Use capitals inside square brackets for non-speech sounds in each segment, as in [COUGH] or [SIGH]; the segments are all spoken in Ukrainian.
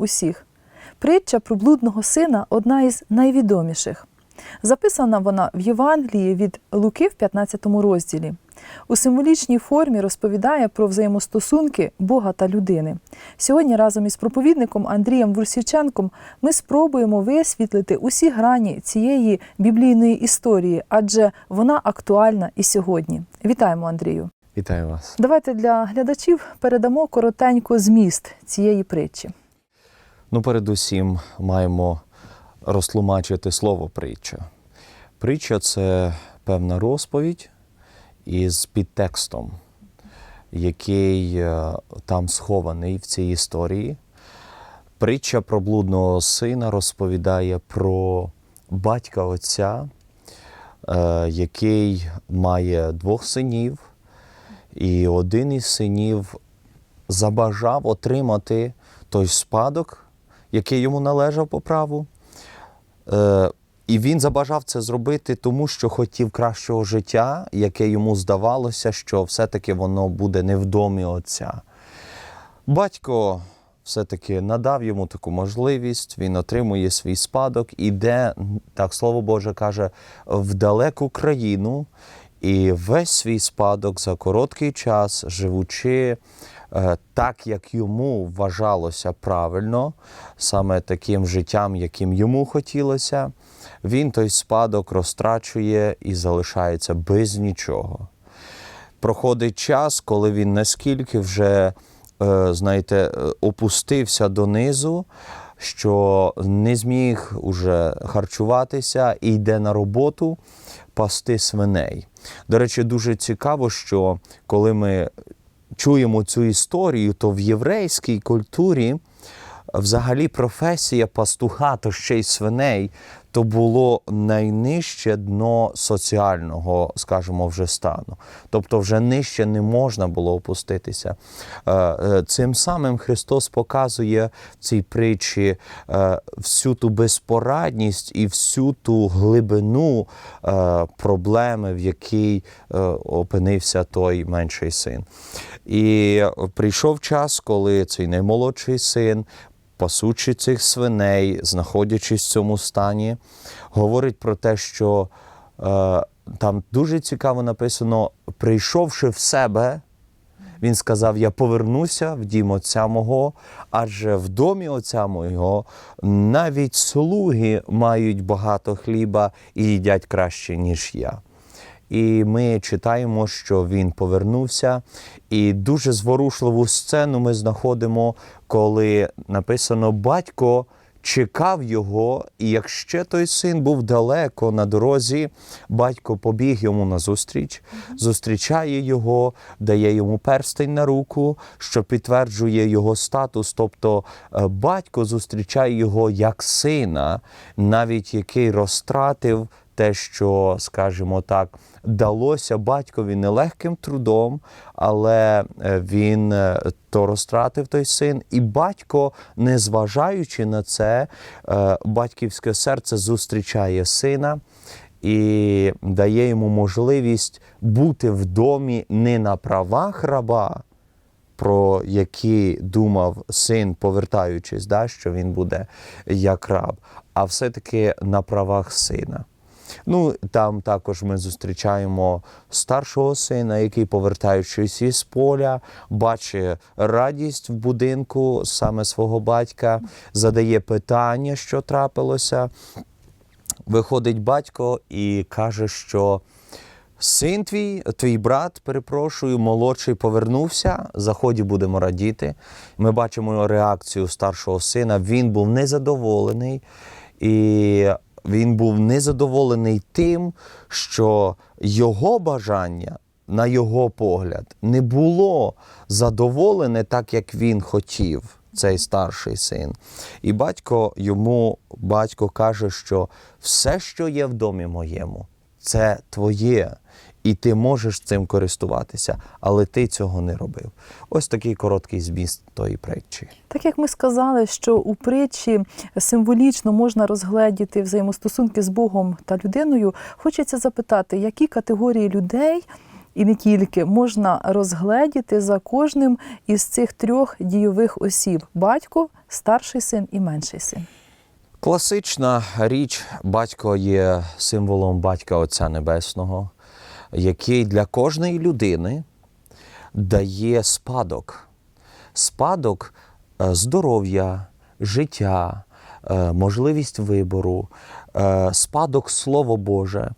усіх. Притча про блудного сина одна із найвідоміших. Записана вона в Євангелії від Луки в 15 розділі. У символічній формі розповідає про взаємостосунки Бога та людини. Сьогодні разом із проповідником Андрієм Вурсіченком ми спробуємо висвітлити усі грані цієї біблійної історії, адже вона актуальна і сьогодні. Вітаємо, Андрію! Вітаю вас. Давайте для глядачів передамо коротенько зміст цієї притчі. Ну, передусім, маємо розтлумачити слово притча. Притча це певна розповідь із підтекстом, який е, там схований в цій історії. Притча про блудного сина розповідає про батька отця, е, який має двох синів, і один із синів забажав отримати той спадок, який йому належав по праву. Е, і він забажав це зробити, тому що хотів кращого життя, яке йому здавалося, що все-таки воно буде не в домі отця. Батько все-таки надав йому таку можливість, він отримує свій спадок, іде, так слово Боже каже, в далеку країну, і весь свій спадок за короткий час, живучи так, як йому вважалося правильно, саме таким життям, яким йому хотілося, він той спадок розтрачує і залишається без нічого. Проходить час, коли він наскільки вже, е, знаєте, е, опустився донизу, що не зміг уже харчуватися і йде на роботу пасти свиней. До речі, дуже цікаво, що коли ми чуємо цю історію, то в єврейській культурі взагалі професія пастуха, то ще й свиней, то було найнижче дно соціального, скажімо, вже стану. Тобто вже нижче не можна було опуститися. Е, е, Цим самим Христос показує в цій притчі е, всю ту безпорадність і всю ту глибину проблеми, в якій опинився той менший син. І прийшов час, коли цей наймолодший син пасучи цих свиней, знаходячись в цьому стані, говорить про те, що е, там дуже цікаво написано: прийшовши в себе, він сказав: Я повернуся в дім отця мого, адже в домі отця мого навіть слуги мають багато хліба і їдять краще, ніж я. І ми читаємо, що він повернувся, і дуже зворушливу сцену ми знаходимо, коли написано батько чекав його, і якщо той син був далеко на дорозі, батько побіг йому назустріч, зустрічає його, дає йому перстень на руку, що підтверджує його статус. Тобто е, батько зустрічає його як сина, навіть який розтратив те, що, скажімо так, далося батькові нелегким трудом, але е, він е, то розтратив той син, і батько, незважаючи на це, е, батьківське серце зустрічає сина. І дає йому можливість бути в домі не на правах раба, про які думав син, повертаючись, да, що він буде як раб, а все-таки на правах сина. Ну, там також ми зустрічаємо старшого сина, який, повертаючись із поля, бачить радість в будинку саме свого батька, задає питання, що трапилося. Виходить батько і каже, що син твій, твій брат, перепрошую, молодший повернувся, заході будемо радіти. Ми бачимо реакцію старшого сина. Він був незадоволений. І він був незадоволений тим, що його бажання, на його погляд, не було задоволене так, як він хотів, цей старший син. І батько йому батько каже, що все, що є в домі моєму, це твоє. І ти можеш цим користуватися, але ти цього не робив. Ось такий короткий зміст тої притчі. Так як ми сказали, що у притчі символічно можна розгледіти взаємостосунки з Богом та людиною, хочеться запитати, які категорії людей і не тільки можна розгледіти за кожним із цих трьох дійових осіб: батько, старший син і менший син. Класична річ батько є символом батька Отця Небесного, який для кожної людини дає спадок. Спадок е, здоров'я, життя, е, можливість вибору, е, спадок Слово Боже.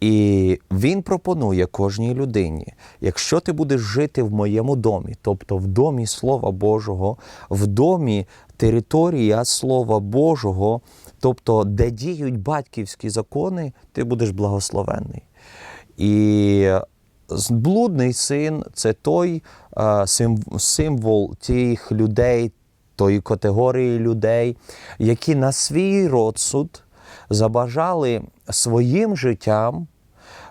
І він пропонує кожній людині: якщо ти будеш жити в моєму домі, тобто в домі Слова Божого, в домі територія Слова Божого, тобто де діють батьківські закони, ти будеш благословенний. І блудний син це той е, символ тих людей, тої категорії людей, які на свій розсуд забажали своїм життям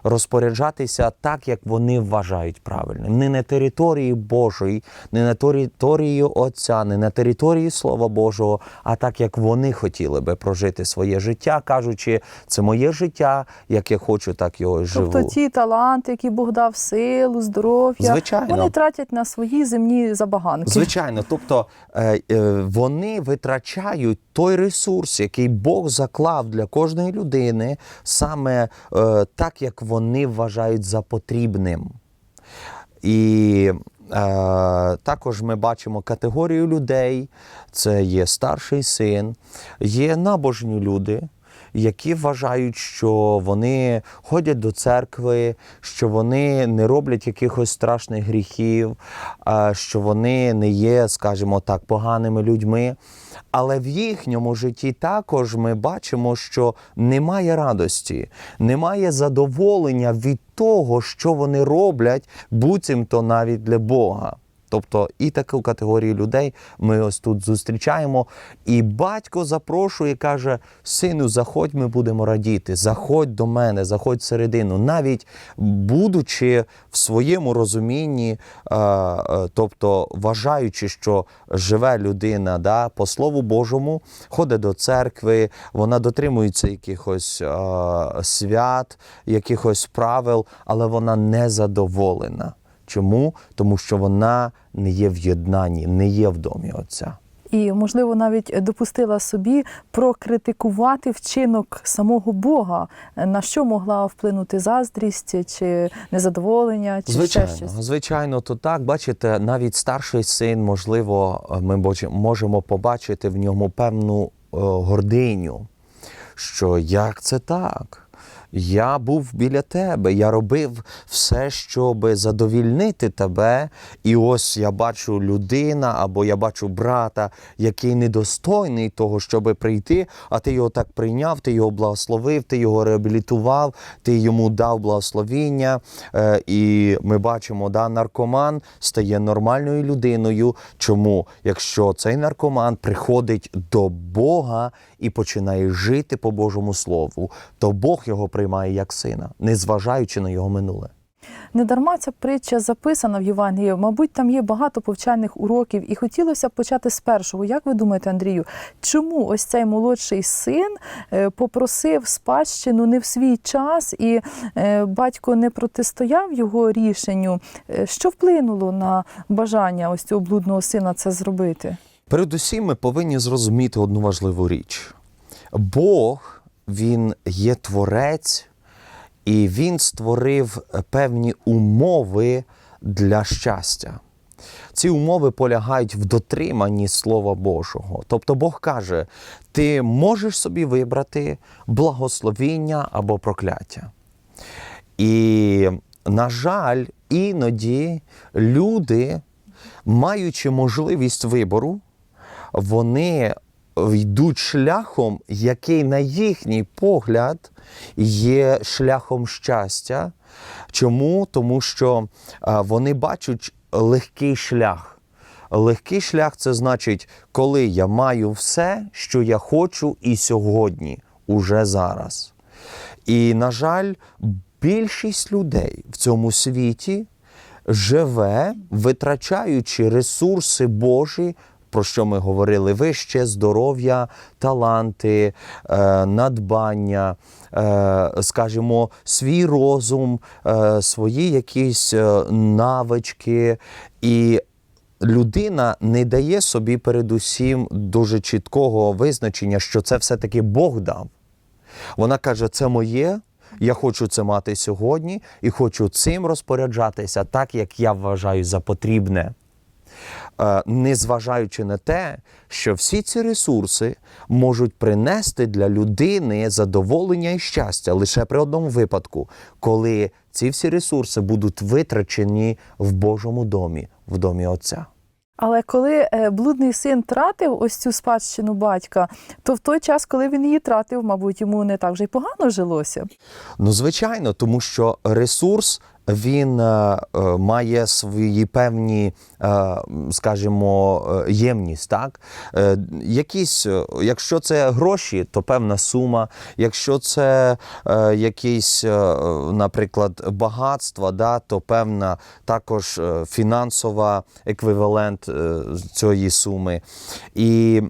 розпоряджатися так, як вони вважають правильним. Не на території Божої, не на території Отця, не на території Слова Божого, а так, як вони хотіли би прожити своє життя, кажучи, це моє життя, як я хочу, так його і живу. Тобто ті таланти, які Бог дав силу, здоров'я, Звичайно. вони тратять на свої земні забаганки. Звичайно, тобто е, е, вони витрачають той ресурс, який Бог заклав для кожної людини, саме е, так, як вони вважають за потрібним. І е, також ми бачимо категорію людей: це є старший син, є набожні люди. Які вважають, що вони ходять до церкви, що вони не роблять якихось страшних гріхів, а, що вони не є, скажімо так, поганими людьми. Але в їхньому житті також ми бачимо, що немає радості, немає задоволення від того, що вони роблять, буцімто навіть для Бога. Тобто і таку категорію людей ми ось тут зустрічаємо. І батько запрошує, каже: сину, заходь, ми будемо радіти. Заходь до мене, заходь всередину, навіть будучи в своєму розумінні, е, е, тобто вважаючи, що живе людина да, по Слову Божому, ходить до церкви, вона дотримується якихось е, свят, якихось правил, але вона не задоволена. Чому? Тому що вона не є в єднанні, не є в домі Отця. І, можливо, навіть допустила собі прокритикувати вчинок самого Бога, на що могла вплинути заздрість чи незадоволення, чи Звичайно, ще щось. звичайно, то так. Бачите, навіть старший син, можливо, ми можемо побачити в ньому певну е, гординю, що як це так? Я був біля тебе, я робив все, щоб задовільнити тебе. І ось я бачу людина або я бачу брата, який недостойний того, щоб прийти, а ти його так прийняв, ти його благословив, ти його реабілітував, ти йому дав благословіння. Е, І ми бачимо, да, наркоман стає нормальною людиною. Чому? Якщо цей наркоман приходить до Бога і починає жити по Божому Слову, то Бог його приймає як сина, незважаючи на його минуле. Недарма ця притча записана в Євангелії. Мабуть, там є багато повчальних уроків, і хотілося б почати з першого. Як ви думаєте, Андрію, чому ось цей молодший син е, попросив спадщину не в свій час, і е, батько не протистояв його рішенню? Е, Що вплинуло на бажання ось цього блудного сина це зробити? Передусім, ми повинні зрозуміти одну важливу річ: Бог, Він є творець, і Він створив певні умови для щастя. Ці умови полягають в дотриманні Слова Божого. Тобто Бог каже: ти можеш собі вибрати благословіння або прокляття. І, на жаль, іноді люди, маючи можливість вибору, вони йдуть шляхом, який, на їхній погляд, є шляхом щастя. Чому? Тому що вони бачать легкий шлях. Легкий шлях це значить, коли я маю все, що я хочу, і сьогодні, уже зараз. І, на жаль, більшість людей в цьому світі живе, витрачаючи ресурси Божі про що ми говорили вище: здоров'я, таланти, е, надбання, е, скажімо, свій розум, е, свої якісь навички. І людина не дає собі передусім дуже чіткого визначення, що це все-таки Бог дав. Вона каже: це моє. Я хочу це мати сьогодні і хочу цим розпоряджатися так, як я вважаю за потрібне. Е, Незважаючи на те, що всі ці ресурси можуть принести для людини задоволення і щастя лише при одному випадку, коли ці всі ресурси будуть витрачені в Божому домі, в домі Отця. Але коли е, блудний син тратив ось цю спадщину батька, то в той час, коли він її тратив, мабуть, йому не так вже й погано жилося. Ну, звичайно, тому що ресурс він е, е, має свої певні, е, скажімо, ємність. Так? Якісь, якщо це гроші, то певна сума. Якщо це якісь, наприклад, багатства, да, то певна також фінансова еквівалент цієї суми. І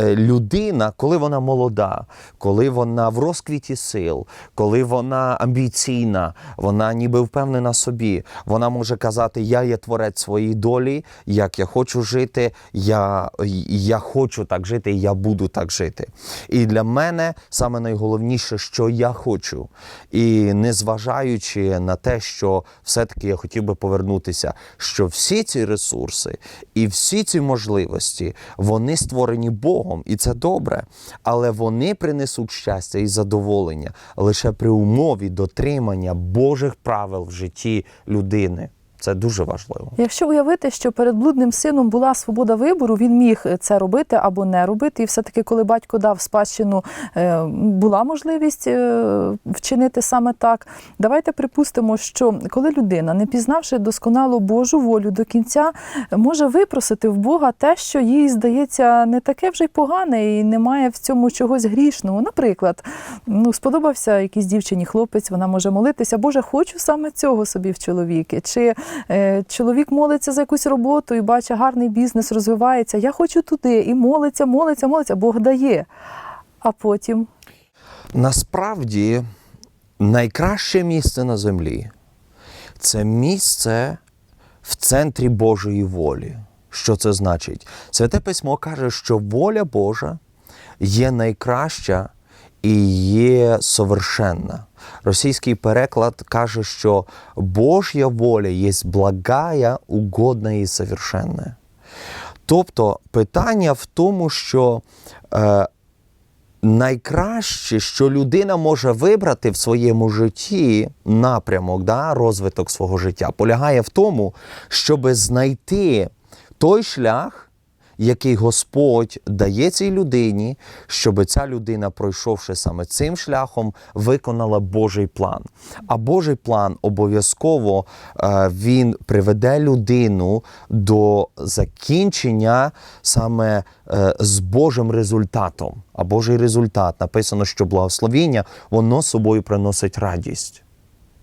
людина, коли вона молода, коли вона в розквіті сил, коли вона амбіційна, вона ніби впевнена собі, вона може казати: Я є творець своєї долі, як я хочу жити, я, я хочу так жити, я буду так жити. І для мене саме найголовніше, що я хочу. І незважаючи на те, що все-таки я хотів би повернутися, що всі ці ресурси і всі ці можливості вони створені Богом, і це добре. Але вони принесуть щастя і задоволення лише при умові дотримання Божих правил в житті людини. Це дуже важливо. Якщо уявити, що перед блудним сином була свобода вибору, він міг це робити або не робити. І все-таки, коли батько дав спадщину, е, була можливість е, вчинити саме так. Давайте припустимо, що коли людина, не пізнавши досконалу Божу волю до кінця, може випросити в Бога те, що їй здається не таке вже й погане, і немає в цьому чогось грішного. Наприклад, ну сподобався якійсь дівчині хлопець, вона може молитися, Боже, хочу саме цього собі в чоловіки. Чи е, чоловік молиться за якусь роботу і бачить, гарний бізнес розвивається. Я хочу туди і молиться, молиться, молиться, Бог дає. А потім Насправді найкраще місце на землі це місце в центрі Божої волі. Що це значить? Святе письмо каже, що воля Божа є найкраща і є совершенна. Російський переклад каже, що Божя воля є благая, угодна і совершенна. Тобто питання в тому, що е, найкраще, що людина може вибрати в своєму житті напрямок, да, розвиток свого життя, полягає в тому, щоб знайти той шлях, який Господь дає цій людині, щоб ця людина, пройшовши саме цим шляхом, виконала Божий план. А Божий план обов'язково е, він приведе людину до закінчення саме е, з Божим результатом. А Божий результат написано, що благословіння воно собою приносить радість.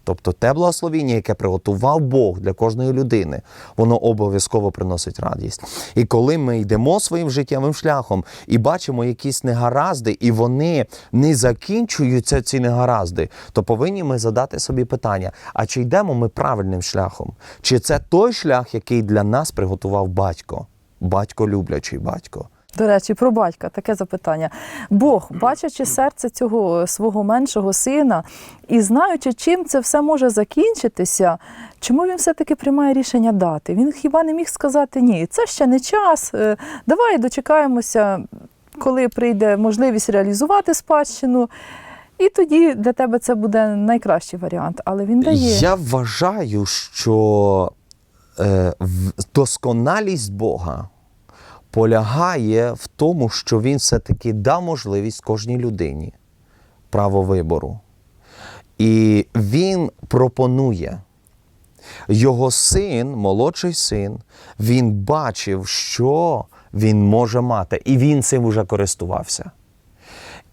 Тобто те благословіння, яке приготував Бог для кожної людини, воно обов'язково приносить радість. І коли ми йдемо своїм життєвим шляхом і бачимо якісь негаразди, і вони не закінчуються, ці негаразди, то повинні ми задати собі питання: а чи йдемо ми правильним шляхом? Чи це той шлях, який для нас приготував батько? Батько люблячий батько. До речі, про батька таке запитання. Бог, бачачи серце цього свого меншого сина і знаючи, чим це все може закінчитися, чому він все-таки приймає рішення дати? Він хіба не міг сказати ні, це ще не час. е, Давай дочекаємося, коли прийде можливість реалізувати спадщину. І тоді для тебе це буде найкращий варіант. Але він дає. Я вважаю, що е, в- досконалість Бога полягає в тому, що Він все-таки дав можливість кожній людині право вибору. І Він пропонує. Його син, молодший син, він бачив, що він може мати, і він цим уже користувався.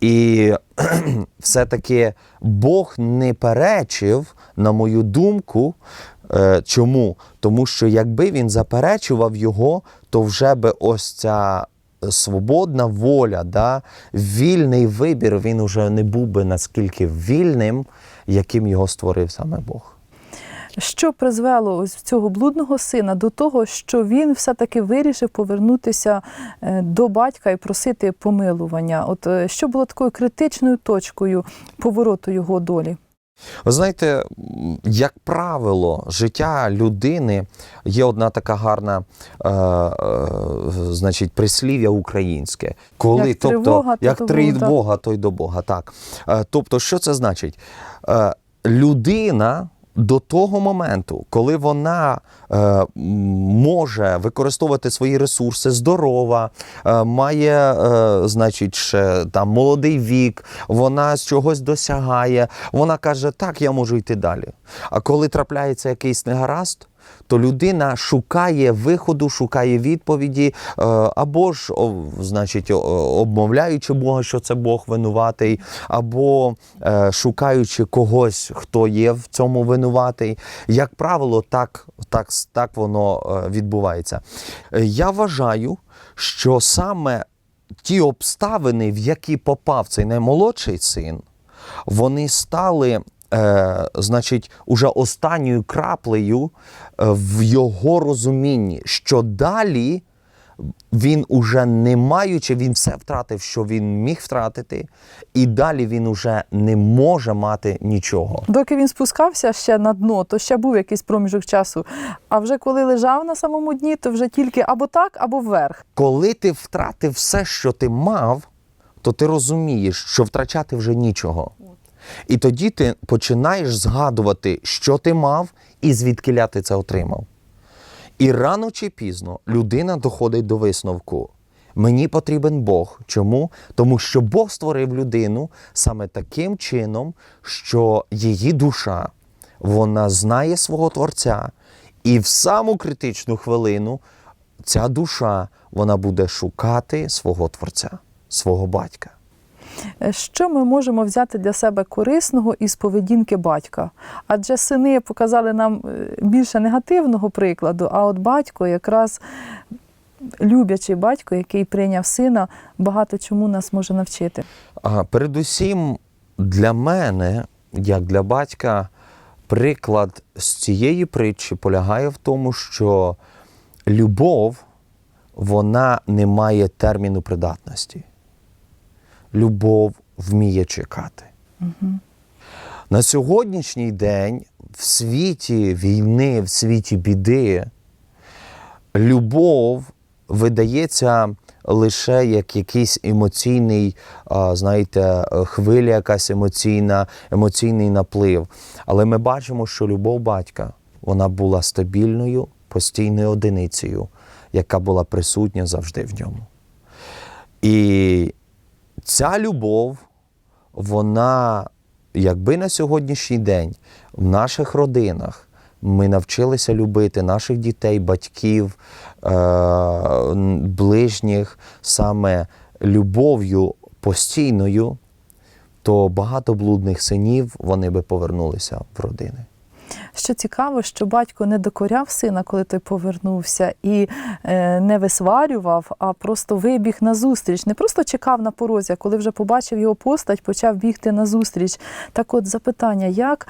І [CLEARS THROAT] все-таки Бог не перечив, на мою думку, чому? Тому що якби він заперечував його, то вже би ось ця свободна воля, да, вільний вибір, він уже не був би наскільки вільним, яким його створив саме Бог. Що призвело ось цього блудного сина до того, що він все-таки вирішив повернутися е, до батька і просити помилування? От е, що було такою критичною точкою повороту його долі? Ви знаєте, як правило, життя людини є одна така гарна, е, е, значить, прислів'я українське. Коли, Як тобто, тривога, то три від Бога. то й до Бога. Так. Е, тобто, що це значить? Е, людина. До того моменту, коли вона е, може використовувати свої ресурси, здорова, е, має, е, значить, ще там молодий вік, вона з чогось досягає, вона каже, так, я можу йти далі. А коли трапляється якийсь негаразд, то людина шукає виходу, шукає відповіді, е, або ж, значить, обмовляючи Бога, що це Бог винуватий, або е, шукаючи когось, хто є в цьому винуватий. Як правило, так, так, так воно е, відбувається. Я вважаю, що саме ті обставини, в які попав цей наймолодший син, вони стали, е, значить, уже останньою краплею е, в його розумінні, що далі він уже не маючи, він все втратив, що він міг втратити, і далі він уже не може мати нічого. Доки він спускався ще на дно, то ще був якийсь проміжок часу. А вже коли лежав на самому дні, то вже тільки або так, або вверх. Коли ти втратив все, що ти мав, то ти розумієш, що втрачати вже нічого. І тоді ти починаєш згадувати, що ти мав і звідкиля ти це отримав. І рано чи пізно людина доходить до висновку. Мені потрібен Бог. Чому? Тому що Бог створив людину саме таким чином, що її душа вона знає свого Творця, і в саму критичну хвилину ця душа вона буде шукати свого Творця, свого батька. Е, Що ми можемо взяти для себе корисного із поведінки батька? Адже сини показали нам е, більше негативного прикладу, а от батько якраз люблячий батько, який прийняв сина, багато чому нас може навчити. А, Передусім, для мене, як для батька, приклад з цієї притчі полягає в тому, що любов вона не має терміну придатності. Любов вміє чекати. На сьогоднішній день в світі війни, в світі біди, любов видається лише як якийсь емоційний, знаєте, хвиля, якась емоційна, емоційний наплив. Але ми бачимо, що любов батька вона була стабільною, постійною одиницею, яка була присутня завжди в ньому. І ця любов, вона, якби на сьогоднішній день в наших родинах ми навчилися любити наших дітей, батьків, е- ближніх саме любов'ю постійною, то багато блудних синів вони би повернулися в родини. Що цікаво, що батько не докоряв сина, коли той повернувся, і е, не висварював, а просто вибіг на зустріч. Не просто чекав на порозі, а коли вже побачив його постать, почав бігти на зустріч. Так от запитання, як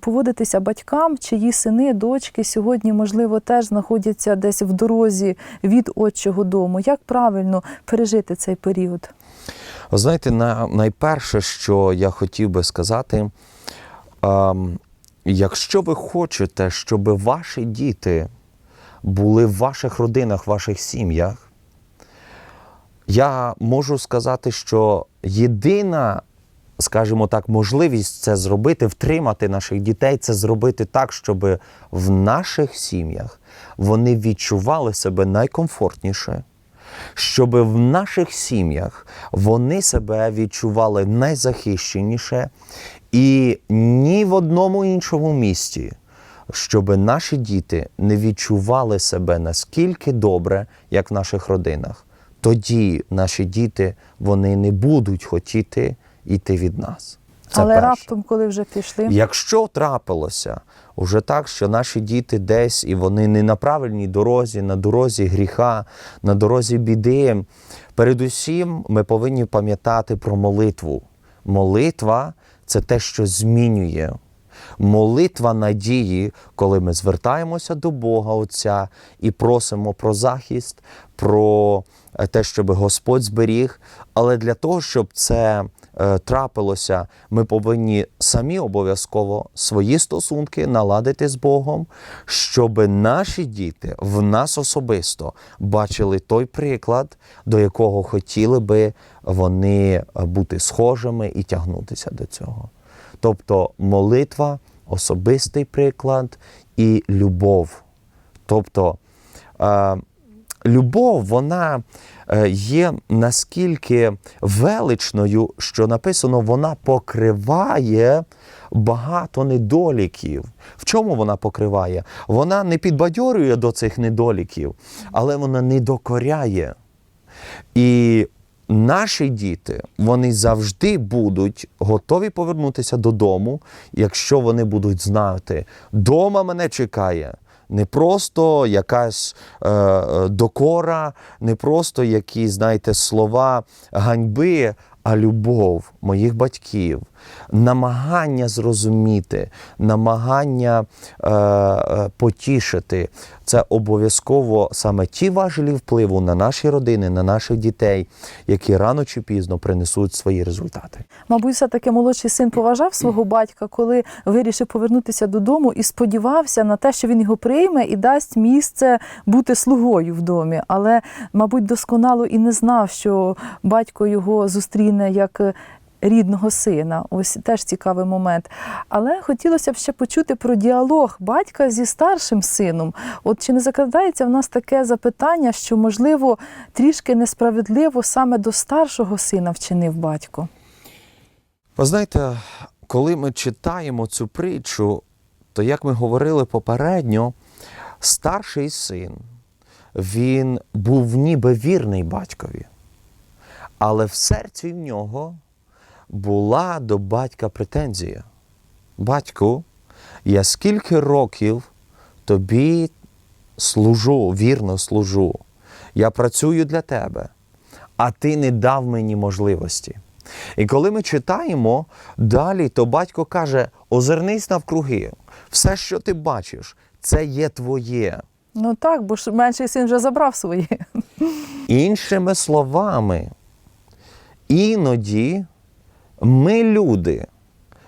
поводитися батькам, чиї сини, дочки сьогодні, можливо, теж знаходяться десь в дорозі від отчого дому. Як правильно пережити цей період? Ви знаєте, на, найперше, що я хотів би сказати, якщо ви хочете, щоб ваші діти були в ваших родинах, в ваших сім'ях, я можу сказати, що єдина, скажімо так, можливість це зробити, втримати наших дітей, це зробити так, щоб в наших сім'ях вони відчували себе найкомфортніше щоб в наших сім'ях вони себе відчували найзахищеніше і ні в одному іншому місті, щоб наші діти не відчували себе наскільки добре, як в наших родинах. Тоді наші діти вони не будуть хотіти йти від нас. Це Але перше. раптом, коли вже пішли, Якщо трапилося уже так, що наші діти десь і вони не на правильній дорозі, на дорозі гріха, на дорозі біди, передусім ми повинні пам'ятати про молитву. Молитва це те, що змінює. Молитва надії, коли ми звертаємося до Бога Отця і просимо про захист, про е, те, щоб Господь зберіг. Але для того, щоб це трапилося, ми повинні самі обов'язково свої стосунки наладити з Богом, щоб наші діти в нас особисто бачили той приклад, до якого хотіли би вони е, бути схожими і тягнутися до цього. Тобто молитва, особистий приклад і любов. Тобто е, любов, вона е, є наскільки величною, що написано, вона покриває багато недоліків. В чому вона покриває? Вона не підбадьорює до цих недоліків, але вона не докоряє. І наші діти вони завжди будуть готові повернутися додому, якщо вони будуть знати, дома мене чекає. Не просто якась е, докора, не просто якісь, знаєте, слова ганьби, а любов моїх батьків, намагання зрозуміти, намагання е, е, потішити. Це обов'язково саме ті важелі впливу на наші родини, на наших дітей, які рано чи пізно принесуть свої результати. Мабуть, все-таки молодший син поважав свого батька, коли вирішив повернутися додому і сподівався на те, що він його прийме і дасть місце бути слугою в домі. Але, мабуть, досконало і не знав, що батько його зустріне як рідного сина. Ось теж цікавий момент. Але хотілося б ще почути про діалог батька зі старшим сином. От чи не закрадається в нас таке запитання, що, можливо, трішки несправедливо саме до старшого сина вчинив батько? Ви знаєте, коли ми читаємо цю притчу, то як ми говорили попередньо, старший син, він був ніби вірний батькові, але в серці в нього була до батька претензія. Батьку, я скільки років тобі служу, вірно служу. Я працюю для тебе, а ти не дав мені можливості. І коли ми читаємо далі, то батько каже: озирнись навкруги, все, що ти бачиш, це є твоє. Ну так, бо ж менший син вже забрав своє. Іншими словами, іноді ми, люди,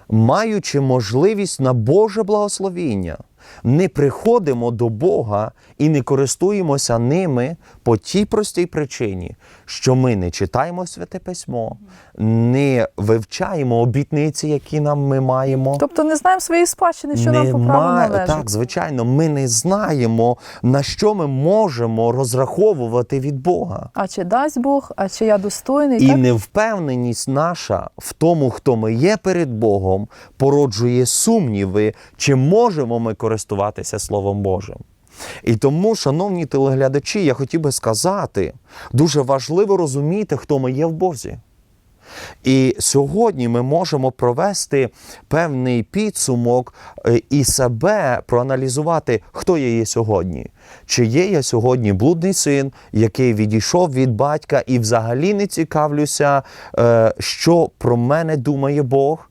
маючи можливість на Боже благословіння, не приходимо до Бога і не користуємося ними по тій простій причині, що ми не читаємо святе письмо, не вивчаємо обітниці, які нам ми маємо. Тобто не знаємо своєї спадщини, що нам по праву належить. Так, звичайно, ми не знаємо, на що ми можемо розраховувати від Бога. А чи дасть Бог, а чи я достойний? І так? невпевненість наша в тому, хто ми є перед Богом, породжує сумніви, чи можемо ми користуватися Словом Божим. І тому, шановні телеглядачі, я хотів би сказати, дуже важливо розуміти, хто ми є в Бозі. І сьогодні ми можемо провести певний підсумок е, і себе проаналізувати, хто я є сьогодні. Чи є я сьогодні блудний син, який відійшов від батька і взагалі не цікавлюся, е, що про мене думає Бог.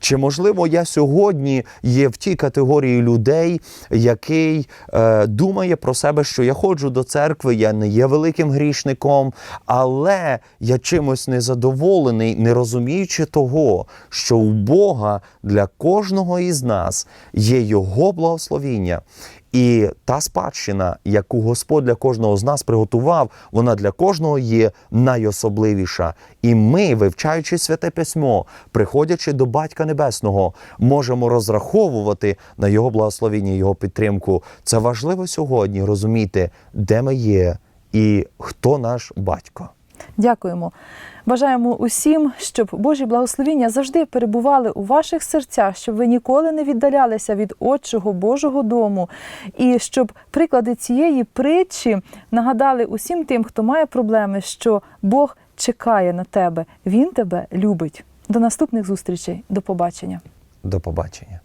Чи можливо я сьогодні є в тій категорії людей, який е, думає про себе, що я ходжу до церкви, я не є великим грішником, але я чимось незадоволений, не розуміючи того, що у Бога для кожного із нас є Його благословіння. І та спадщина, яку Господь для кожного з нас приготував, вона для кожного є найособливіша. І ми, вивчаючи святе письмо, приходячи до Батька Небесного, можемо розраховувати на Його благословіння, Його підтримку. Це важливо сьогодні розуміти, де ми є і хто наш батько. Дякуємо. Бажаємо усім, щоб Божі благословіння завжди перебували у ваших серцях, щоб ви ніколи не віддалялися від Отчого Божого дому, і щоб приклади цієї притчі нагадали усім тим, хто має проблеми, що Бог чекає на тебе, Він тебе любить. До наступних зустрічей. До побачення. До побачення.